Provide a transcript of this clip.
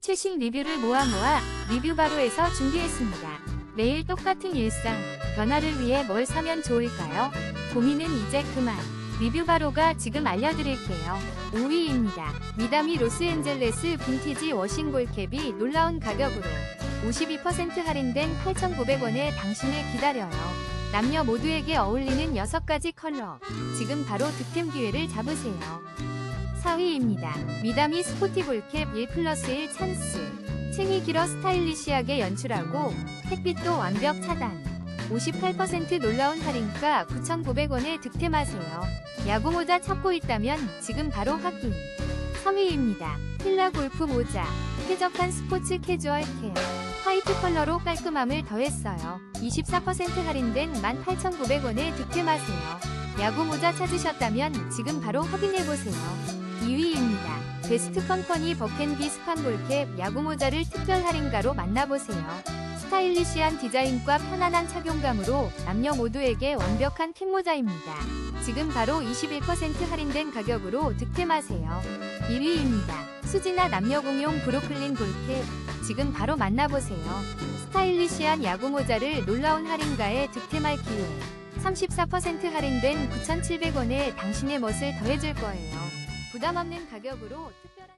최신 리뷰를 모아 모아 리뷰 바로에서 준비했습니다. 매일 똑같은 일상, 변화를 위해 뭘 사면 좋을까요? 고민은 이제 그만. 리뷰 바로가 지금 알려드릴게요. 5위입니다. 미다미 로스앤젤레스 빈티지 워싱볼 캡이 놀라운 가격으로 52% 할인된 8,900원에 당신을 기다려요. 남녀 모두에게 어울리는 6가지 컬러. 지금 바로 득템 기회를 잡으세요. 4위입니다. 미다미 스포티볼캡 1 플러스 1 찬스. 챙이 길어 스타일리시하게 연출하고 햇빛도 완벽 차단. 58% 놀라운 할인가 9,900원에 득템하세요. 야구 모자 찾고 있다면 지금 바로 확인. 3위입니다. 필라 골프 모자. 쾌적한 스포츠 캐주얼 캡. 화이트 컬러로 깔끔함을 더했어요. 24% 할인된 18,900원에 득템하세요. 야구 모자 찾으셨다면 지금 바로 확인해보세요. 2위입니다. 베스트 컴퍼니 버켄비 스판 볼캡 야구 모자를 특별 할인가로 만나보세요. 스타일리시한 디자인과 편안한 착용감으로 남녀 모두에게 완벽한 캡모자입니다. 지금 바로 21% 할인된 가격으로 득템하세요. 1위입니다. 수지나 남녀 공용 브로클린 볼캡 지금 바로 만나보세요. 스타일리시한 야구 모자를 놀라운 할인가에 득템할 기회. 34% 할인된 9,700원에 당신의 멋을 더해줄 거예요. 부담 없는 가격으로 특별한